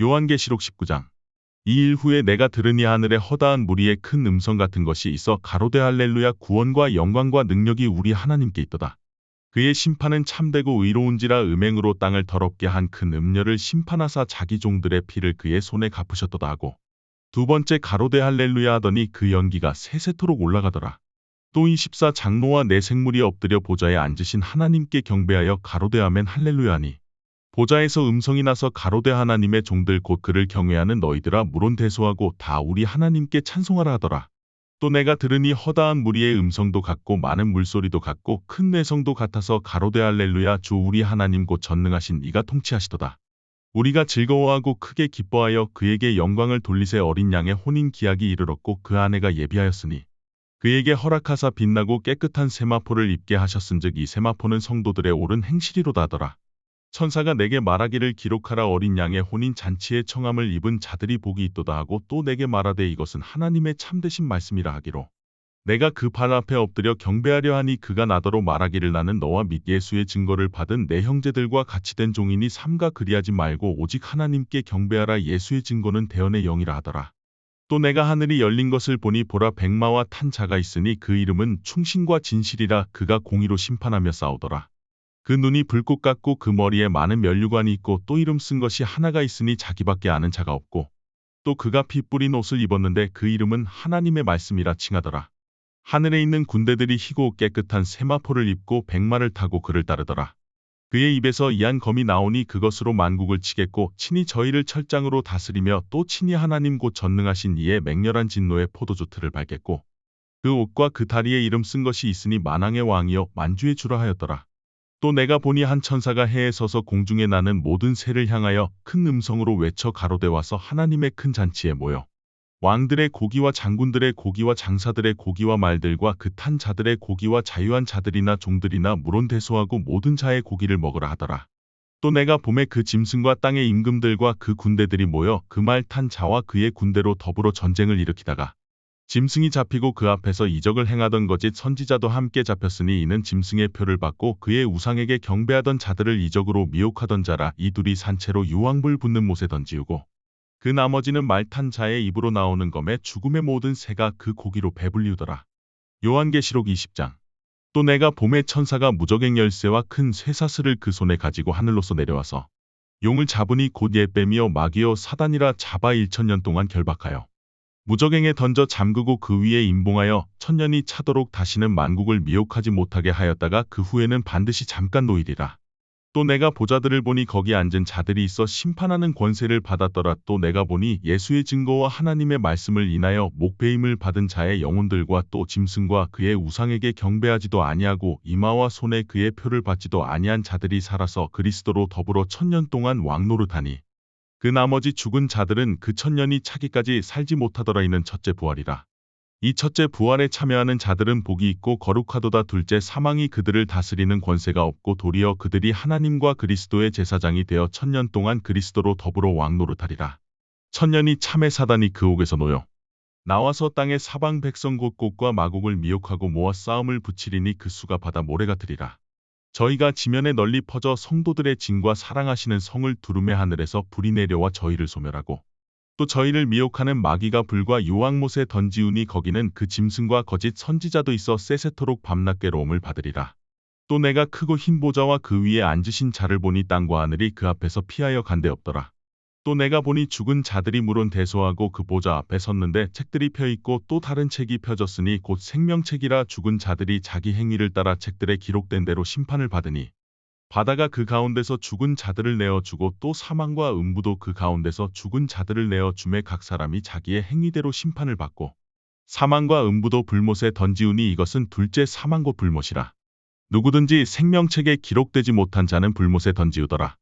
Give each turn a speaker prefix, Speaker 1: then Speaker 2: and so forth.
Speaker 1: 요한계시록 19장. 이 일 후에 내가 들으니 하늘에 허다한 무리의 큰 음성 같은 것이 있어 가로되 할렐루야 구원과 영광과 능력이 우리 하나님께 있도다. 그의 심판은 참되고 의로운지라 음행으로 땅을 더럽게 한 큰 음녀를 심판하사 자기 종들의 피를 그의 손에 갚으셨도다 하고 두 번째 가로되 할렐루야 하더니 그 연기가 세세토록 올라가더라. 또 24 장로와 내 생물이 엎드려 보좌에 앉으신 하나님께 경배하여 가로되 아멘 할렐루야 하니 보좌에서 음성이 나서 가로되 하나님의 종들 곧 그를 경외하는 너희들아 물론 대소하고 다 우리 하나님께 찬송하라 하더라. 또 내가 들으니 허다한 무리의 음성도 같고 많은 물소리도 같고 큰 뇌성도 같아서 가로되 할렐루야 주 우리 하나님 곧 전능하신 이가 통치하시도다. 우리가 즐거워하고 크게 기뻐하여 그에게 영광을 돌리세 어린 양의 혼인 기약이 이르렀고 그 아내가 예비하였으니 그에게 허락하사 빛나고 깨끗한 세마포를 입게 하셨은즉 이 세마포는 성도들의 옳은 행실이로다 하더라. 천사가 내게 말하기를 기록하라 어린 양의 혼인 잔치에 청함을 입은 자들이 복이 있도다 하고 또 내게 말하되 이것은 하나님의 참되신 말씀이라 하기로 내가 그 발 앞에 엎드려 경배하려 하니 그가 나더러 말하기를 나는 너와 및 예수의 증거를 받은 내 형제들과 같이 된 종이니 삼가 그리하지 말고 오직 하나님께 경배하라 예수의 증거는 대언의 영이라 하더라. 또 내가 하늘이 열린 것을 보니 보라 백마와 탄 자가 있으니 그 이름은 충신과 진실이라 그가 공의로 심판하며 싸우더라. 그 눈이 불꽃 같고 그 머리에 많은 면류관이 있고 또 이름 쓴 것이 하나가 있으니 자기밖에 아는 자가 없고 또 그가 피 뿌린 옷을 입었는데 그 이름은 하나님의 말씀이라 칭하더라. 하늘에 있는 군대들이 희고 깨끗한 세마포를 입고 백마를 타고 그를 따르더라. 그의 입에서 이한 검이 나오니 그것으로 만국을 치겠고 친히 저희를 철장으로 다스리며 또 친히 하나님 곧 전능하신 이의 맹렬한 진노의 포도주 틀을 밟겠고 그 옷과 그 다리에 이름 쓴 것이 있으니 만왕의 왕이여 만주의 주라 하였더라. 또 내가 보니 한 천사가 해에 서서 공중에 나는 모든 새를 향하여 큰 음성으로 외쳐 가로되 와서 하나님의 큰 잔치에 모여 왕들의 고기와 장군들의 고기와 장사들의 고기와 말들과 그 탄 자들의 고기와 자유한 자들이나 종들이나 물론 대소하고 모든 자의 고기를 먹으라 하더라. 또 내가 봄에 그 짐승과 땅의 임금들과 그 군대들이 모여 그 말 탄 자와 그의 군대로 더불어 전쟁을 일으키다가 짐승이 잡히고 그 앞에서 이적을 행하던 거짓 선지자도 함께 잡혔으니 이는 짐승의 표를 받고 그의 우상에게 경배하던 자들을 이적으로 미혹하던 자라 이 둘이 산채로 유황불 붙는 못에 던지우고 그 나머지는 말탄 자의 입으로 나오는 검에 죽음의 모든 새가 그 고기로 배불리우더라. 요한계시록 20장 또 내가 봄에 천사가 무적행 열쇠와 큰 쇠사슬을 그 손에 가지고 하늘로서 내려와서 용을 잡으니 곧 예뱀이요 마귀요 사단이라 잡아 일천년 동안 결박하여 무적행에 던져 잠그고 그 위에 임봉하여 천년이 차도록 다시는 만국을 미혹하지 못하게 하였다가 그 후에는 반드시 잠깐 노이리라. 또 내가 보자들을 보니 거기 앉은 자들이 있어 심판하는 권세를 받았더라. 또 내가 보니 예수의 증거와 하나님의 말씀을 인하여 목배임을 받은 자의 영혼들과 또 짐승과 그의 우상에게 경배하지도 아니하고 이마와 손에 그의 표를 받지도 아니한 자들이 살아서 그리스도로 더불어 천년 동안 왕노릇하니 그 나머지 죽은 자들은 그 천년이 차기까지 살지 못하더라 이는 첫째 부활이라. 이 첫째 부활에 참여하는 자들은 복이 있고 거룩하도다 둘째 사망이 그들을 다스리는 권세가 없고 도리어 그들이 하나님과 그리스도의 제사장이 되어 천년 동안 그리스도로 더불어 왕노릇하리라. 천년이 참의 사단이 그 옥에서 놓여 나와서 땅의 사방 백성 곳곳과 마곡을 미혹하고 모아 싸움을 붙이리니 그 수가 바다 모래 같으리라. 저희가 지면에 널리 퍼져 성도들의 진과 사랑하시는 성을 두루매 하늘에서 불이 내려와 저희를 소멸하고 또 저희를 미혹하는 마귀가 불과 유황못에 던지우니 거기는 그 짐승과 거짓 선지자도 있어 세세토록 밤낮 괴로움을 받으리라. 또 내가 크고 흰 보좌와 그 위에 앉으신 자를 보니 땅과 하늘이 그 앞에서 피하여 간데 없더라. 또 내가 보니 죽은 자들이 물론 대소하고 그 보좌 앞에 섰는데 책들이 펴 있고 또 다른 책이 펴졌으니 곧 생명책이라 죽은 자들이 자기 행위를 따라 책들에 기록된 대로 심판을 받으니 바다가 그 가운데서 죽은 자들을 내어 주고 또 사망과 음부도 그 가운데서 죽은 자들을 내어 주매 각 사람이 자기의 행위대로 심판을 받고 사망과 음부도 불못에 던지우니 이것은 둘째 사망과 불못이라. 누구든지 생명책에 기록되지 못한 자는 불못에 던지우더라